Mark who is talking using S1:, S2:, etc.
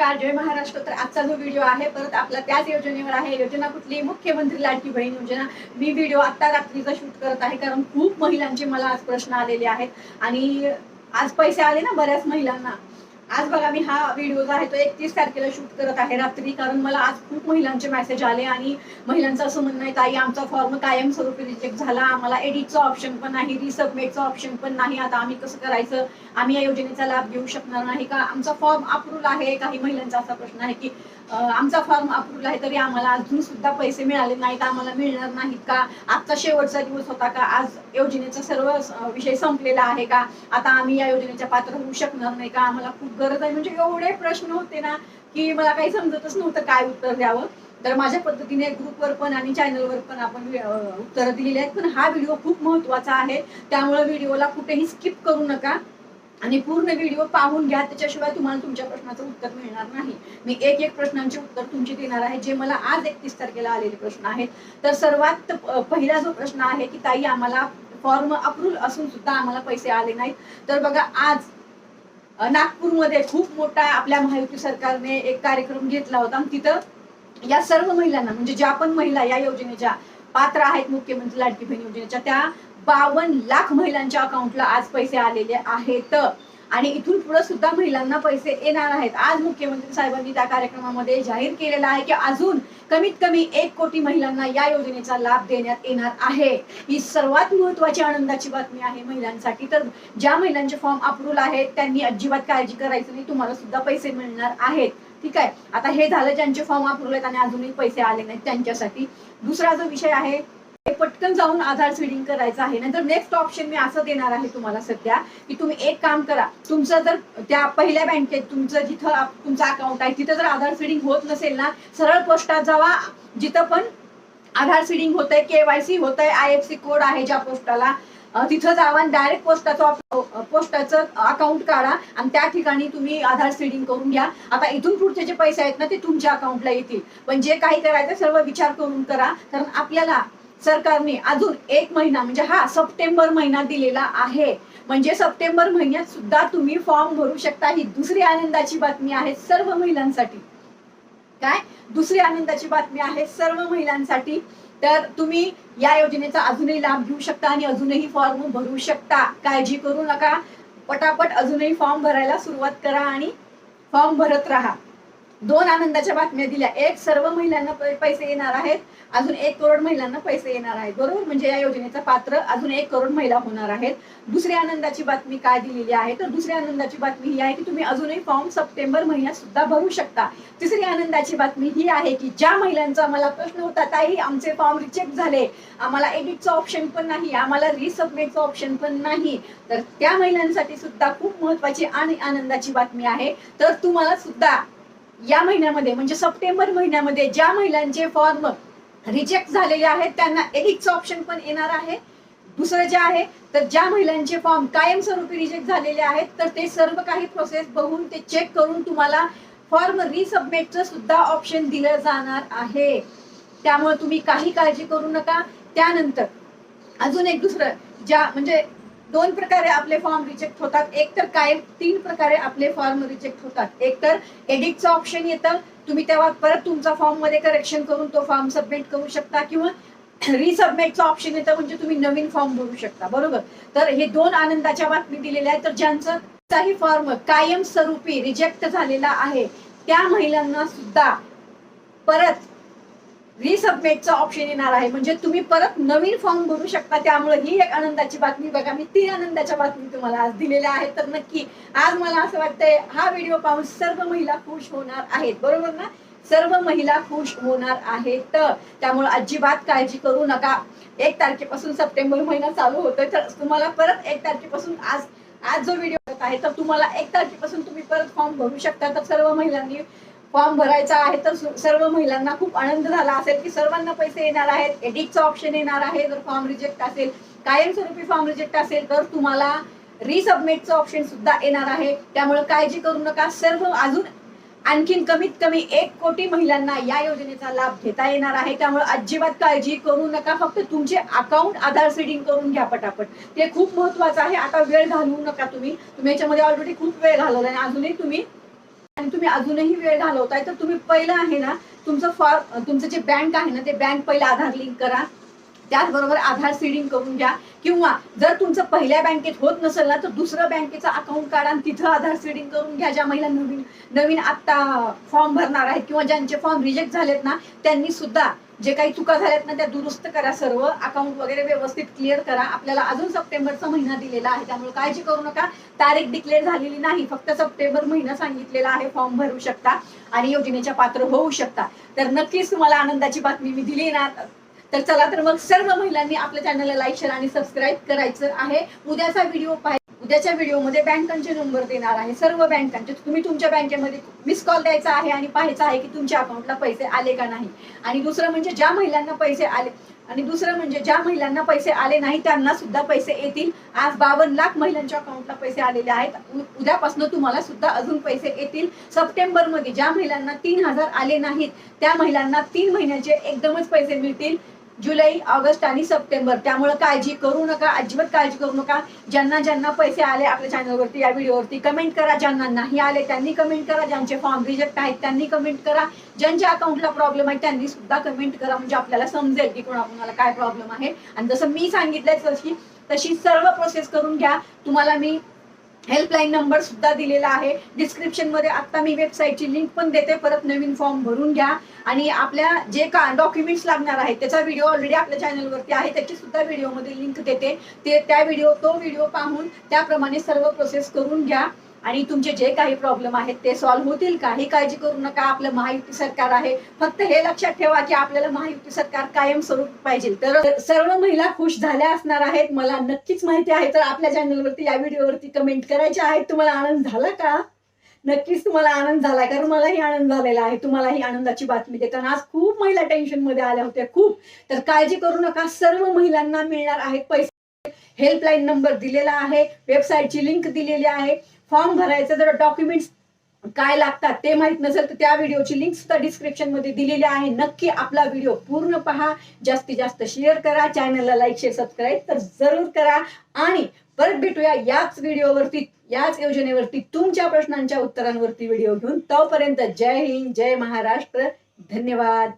S1: नमस्कार जय महाराष्ट्र. तर आजचा जो व्हिडिओ आहे परत आपला त्याच योजनेवर आहे. योजना कुठली? मुख्यमंत्री लाडकी बहीण योजना. मी व्हिडिओ आता रात्रीचा शूट करत आहे कारण खूप महिलांचे मला आज प्रश्न आलेले आहेत. आणि आज पैसे आले ना बऱ्याच महिलांना. आज बघा मी हा व्हिडिओ जो आहे तो एकतीस तारखेला शूट करत आहे रात्री. कारण मला आज खूप महिलांचे मेसेज आले आणि महिलांचं असं म्हणणं आहे ताई आमचा फॉर्म कायमस्वरूपी रिजेक्ट झाला. आम्हाला एडिटचं ऑप्शन पण नाही रिसबमिटचं ऑप्शन पण नाही. आता आम्ही कसं करायचं? आम्ही या योजनेचा लाभ घेऊ शकणार नाही का? आमचा फॉर्म अप्रूव्ह आहे. काही महिलांचा असा प्रश्न आहे की आमचा फॉर्म अप्रूव्ह आहे तरी आम्हाला अजून सुद्धा पैसे मिळाले नाहीत. आम्हाला मिळणार नाहीत का? आजचा शेवटचा दिवस होता का? आज योजनेचा सर्व विषय संपलेला आहे का? आता आम्ही या योजनेच्या पात्र होऊ शकणार नाही का? आम्हाला खूप गरज आहे. म्हणजे एवढे प्रश्न होते ना की मला काही समजतच नव्हतं काय उत्तर द्यावं. तर माझ्या पद्धतीने ग्रुपवर पण आणि चॅनलवर पण आपण उत्तरं दिलेली आहेत. पण हा व्हिडिओ खूप महत्त्वाचा आहे. त्यामुळे व्हिडिओला कुठेही स्किप करू नका. आणि पूर्ण व्हिडिओ पाहून घ्या. त्याच्याशिवाय तुम्हाला तुमच्या प्रश्नाचं उत्तर मिळणार नाही. मी एक एक प्रश्नांचे उत्तर तुमचे देणार आहे जे मला आज एकतीस तारखेला आलेले प्रश्न आहेत. तर सर्वात पहिला जो प्रश्न आहे की ताई आम्हाला फॉर्म अप्रूव्ह असून सुद्धा आम्हाला पैसे आले नाहीत. तर बघा आज नागपूरमध्ये खूप मोठा आपल्या महायुती सरकारने एक कार्यक्रम घेतला होता. आणि तिथं या सर्व महिलांना म्हणजे ज्या पण महिला या योजनेच्या पात्र आहेत मुख्यमंत्री लाडकी बहीण योजनेच्या त्या बावन्न लाख महिलांच्या अकाउंटला आज पैसे आलेले आहेत. आणि इथून पुढे सुद्धा महिलांना पैसे येणार आहेत. आज मुख्यमंत्री साहेबांनी त्या कार्यक्रमामध्ये जाहीर केलेला आहे की अजून कमीत कमी एक कोटी महिलांना या योजनेचा लाभ देण्यात येणार आहे. ही सर्वात महत्वाची आनंदाची बातमी आहे महिलांसाठी. तर ज्या महिलांचे फॉर्म अप्रूव्ह आहेत त्यांनी अजिबात काळजी करायची नाही. तुम्हाला सुद्धा पैसे मिळणार आहेत. ठीक आहे? आता हे झालं ज्यांचे फॉर्म अप्रूव्ह आहेत आणि अजूनही पैसे आले नाहीत त्यांच्यासाठी. दुसरा जो विषय आहे पटकन जाऊन आधार सीडिंग करायचं आहे. नंतर नेक्स्ट ऑप्शन मी असं देणार आहे तुम्हाला सध्या की तुम्ही एक काम करा. तुमचं जर त्या पहिल्या बँकेत तुमचं जिथं तुमचं अकाउंट आहे तिथं जर आधार सीडिंग होत नसेल ना सरळ पोस्टात जावा. जिथं पण आधार सीडिंग होत आहे केवायसी होत आहे आय एफ सी कोड आहे ज्या पोस्टाला तिथं जावा डायरेक्ट पोस्टाचं पोस्टाचं अकाउंट काढा आणि त्या ठिकाणी तुम्ही आधार सीडिंग करून घ्या. आता इथून पुढचे जे पैसे आहेत ना ते तुमच्या अकाउंटला येतील. पण जे काही करायचं सर्व विचार करून करा. कारण आपल्याला सरकारने अजून एक महिना म्हणजे हा सप्टेंबर महिना दिलेला आहे. म्हणजे सप्टेंबर महिन्यात सुद्धा तुम्ही फॉर्म भरू शकता. ही दुसरी आनंदाची बातमी आहे सर्व महिलांसाठी. काय? दुसरी आनंदाची बातमी आहे सर्व महिलांसाठी. तर तुम्ही या योजनेचा अजूनही लाभ घेऊ शकता आणि अजूनही फॉर्म भरू शकता. काळजी करू नका. पटापट अजूनही फॉर्म भरायला सुरुवात करा आणि फॉर्म भरत राहा. दोन आनंदाच्या बातम्या दिल्या. एक सर्व महिलांना पैसे येणार आहेत अजून एक करोड महिलांना पैसे येणार आहेत. बरोबर? म्हणजे या योजनेचा पात्र अजून एक करोड महिला होणार आहेत. दुसरी आनंदाची बातमी काय दिलेली आहे? तर दुसऱ्या आनंदाची बातमी ही आहे की तुम्ही अजूनही फॉर्म सप्टेंबर महिन्यात सुद्धा भरू शकता. तिसरी आनंदाची बातमी ही आहे की ज्या महिलांचा मला प्रश्न होता ताई आमचे फॉर्म रिजेक्ट झाले. आम्हाला एडिटचं ऑप्शन पण नाही. आम्हाला रिसबमिटचं ऑप्शन पण नाही. तर त्या महिलांसाठी सुद्धा खूप महत्वाची आणि आनंदाची बातमी आहे. तर तुम्हाला सुद्धा या महिन्यामध्ये म्हणजे सप्टेंबर महिन्यामध्ये ज्या महिलांचे फॉर्म रिजेक्ट झालेले आहेत त्यांना एडिटचं ऑप्शन पण येणार आहे. दुसरं जे आहे तर ज्या महिलांचे फॉर्म कायमस्वरूपी रिजेक्ट झालेले आहेत तर ते सर्व काही प्रोसेस बघून ते चेक करून तुम्हाला फॉर्म रिसबमिटचं सुद्धा ऑप्शन दिलं जाणार आहे. त्यामुळे तुम्ही काही काळजी करू नका. त्यानंतर अजून एक दुसरं ज्या म्हणजे दोन प्रकारे आपले फॉर्म रिजेक्ट होतात. एक तर काय तीन प्रकारे आपले फॉर्म रिजेक्ट होतात. एक तर एडिटचं ऑप्शन येतं. तुम्ही तेव्हा परत तुमचा फॉर्ममध्ये करेक्शन करून तो फॉर्म सबमिट करू शकता किंवा रिसबमिटचं ऑप्शन येतं म्हणजे तुम्ही नवीन फॉर्म भरू शकता. बरोबर? तर हे दोन आनंदाच्या बातमी दिलेल्या आहेत. तर ज्यांचं काही फॉर्म कायमस्वरूपी रिजेक्ट झालेला आहे त्या महिलांना सुद्धा परत रिसबमिटचा ऑप्शन येणार आहे. म्हणजे तुम्ही परत नवीन फॉर्म भरू शकता. त्यामुळे ही एक आनंदाची बातमी बघा. मी तीन आनंदाच्या बातमी तुम्हाला आज दिलेल्या आहेत. तर नक्की आज मला असं वाटतंय हा व्हिडिओ पाहून सर्व महिला खुश होणार आहेत. बरोबर ना? सर्व महिला खुश होणार आहेत. त्यामुळे अजिबात काळजी करू नका. एक तारखेपासून सप्टेंबर महिना चालू होतोय. तर तुम्हाला परत एक तारखेपासून आज आज जो व्हिडिओ आहे तर तुम्हाला एक तारखेपासून तुम्ही परत फॉर्म भरू शकता. तर सर्व महिलांनी फॉर्म भरायचा आहे तर सर्व महिलांना खूप आनंद झाला असेल की सर्वांना पैसे येणार आहेत एडिटचं ऑप्शन येणार आहे जर फॉर्म रिजेक्ट असेल कायमस्वरूपी फॉर्म रिजेक्ट असेल तर तुम्हाला रिसबमिटचं ऑप्शन सुद्धा येणार आहे. त्यामुळे काळजी करू नका. सर्व अजून आणखीन कमीत कमी एक कोटी महिलांना या योजनेचा लाभ घेता येणार आहे. त्यामुळे अजिबात काळजी करू नका. फक्त तुमचे अकाउंट आधार सेडिंग करून घ्या पटापट. ते खूप महत्वाचं आहे. आता वेळ घालवू नका तुम्ही. तुम्ही याच्यामध्ये ऑलरेडी खूप वेळ घालवला आणि अजूनही तुम्ही आणि तुम्ही अजूनही वेळ घालवताय तर तुम्ही पहिलं आहे ना तुमचं फॉर्म तुमचं जे बँक आहे ना ते बँक पहिलं आधार लिंक करा. त्याचबरोबर आधार सीडिंग करून घ्या. किंवा जर तुमचं पहिल्या बँकेत होत नसेल ना तर दुसरं बँकेचं अकाउंट काढा आणि तिथं आधार सीडिंग करून घ्या. ज्या महिला नवीन नवीन आत्ता फॉर्म भरणार आहेत किंवा ज्यांचे फॉर्म रिजेक्ट झालेत ना त्यांनी सुद्धा जे काही चुका झाल्यात ना त्या दुरुस्त करा सर्व. अकाउंट वगैरे व्यवस्थित क्लिअर करा. आपल्याला अजून सप्टेंबरचा महिना दिलेला आहे त्यामुळे काळजी करू नका. तारीख डिक्लेअर झालेली नाही फक्त सप्टेंबर महिना सांगितलेला आहे फॉर्म भरू शकता आणि योजनेच्या पात्र होऊ शकता. तर नक्कीच तुम्हाला आनंदाची बातमी मी दिली ना तर चला तर मग सर्व महिलांनी आपल्या चॅनलला लाईक शेअर आणि सबस्क्राईब करायचं आहे. उद्याचा व्हिडिओ पाहिजे उद्याच्या व्हिडिओमध्ये बँकांचे नंबर देणार आहे. सर्व बँकांचे तुम्ही तुमच्या बँकेमध्ये मिस कॉल द्यायचा आहे आणि पाहायचं आहे की तुमच्या अकाउंटला पैसे आले का नाही. आणि दुसरं म्हणजे ज्या महिलांना पैसे आले आणि दुसरं म्हणजे ज्या महिलांना पैसे आले नाही त्यांना सुद्धा पैसे येतील. आज बावन्न लाख महिलांच्या अकाउंटला पैसे आलेले आहेत. उद्यापासून तुम्हाला सुद्धा अजून पैसे येतील. सप्टेंबरमध्ये ज्या महिलांना तीन हजार आले नाहीत त्या महिलांना तीन महिन्याचे एकदमच पैसे मिळतील. जुलै ऑगस्ट आणि सप्टेंबर. त्यामुळे काळजी करू नका अजिबात काळजी करू नका. ज्यांना ज्यांना पैसे आले आपल्या चॅनलवरती या व्हिडिओवरती कमेंट करा. ज्यांना नाही आले त्यांनी कमेंट करा. ज्यांचे फॉर्म रिजेक्ट आहेत त्यांनी कमेंट करा. ज्यांच्या अकाउंटला प्रॉब्लेम आहे त्यांनी सुद्धा कमेंट करा. म्हणजे आपल्याला समजेल की कोणा कोणाला काय प्रॉब्लेम आहे. आणि जसं मी सांगितलंय तशी तशी सर्व प्रोसेस करून घ्या. तुम्हाला मी हेल्पलाईन नंबर सुद्धा दिलेला आहे. डिस्क्रिप्शनमध्ये आता मी वेबसाईटची लिंक पण देते. परत नवीन फॉर्म भरून घ्या. आणि आपल्या जे का डॉक्युमेंट्स लागणार आहेत त्याचा व्हिडिओ ऑलरेडी आपल्या चॅनलवरती आहे. त्याची सुद्धा व्हिडिओमध्ये लिंक देते. ते त्या व्हिडिओ तो व्हिडिओ पाहून त्याप्रमाणे सर्व प्रोसेस करून घ्या. आणि तुमचे जे काही प्रॉब्लेम आहेत ते सॉल्व्ह होतील का? ही काळजी करू नका. आपलं महायुती सरकार आहे. फक्त हे लक्षात ठेवा की आपल्याला महायुती सरकार कायम स्वरूप पाहिजे. तर सर्व महिला खुश झाल्या असणार आहेत. मला नक्कीच माहिती आहे. तर आपल्या चॅनलवरती या व्हिडिओवरती कमेंट करायच्या आहेत. तुम्हाला आनंद झाला का? नक्कीच तुम्हाला आनंद झाला. कारण मलाही आनंद झालेला आहे. तुम्हालाही आनंदाची बातमी देताना. आज खूप महिला टेन्शनमध्ये आल्या होत्या. खूप. तर काळजी करू नका. सर्व महिलांना मिळणार आहेत पैसे. हेल्पलाईन नंबर दिलेला आहे. वेबसाईटची लिंक दिलेली आहे. फॉर्म भरायचं जर डॉक्युमेंट्स काय लागतात ते माहीत नसेल तर त्या व्हिडिओची लिंक सुद्धा डिस्क्रिप्शनमध्ये दिलेली आहे. नक्की आपला व्हिडिओ पूर्ण पहा. जास्तीत जास्त शेअर करा. चॅनलला लाईक शेअर सबस्क्राईब तर जरूर करा. आणि परत भेटूया याच व्हिडिओवरती याच योजनेवरती तुमच्या प्रश्नांच्या उत्तरांवरती व्हिडिओ घेऊन. तोपर्यंत जय हिंद जय महाराष्ट्र. धन्यवाद.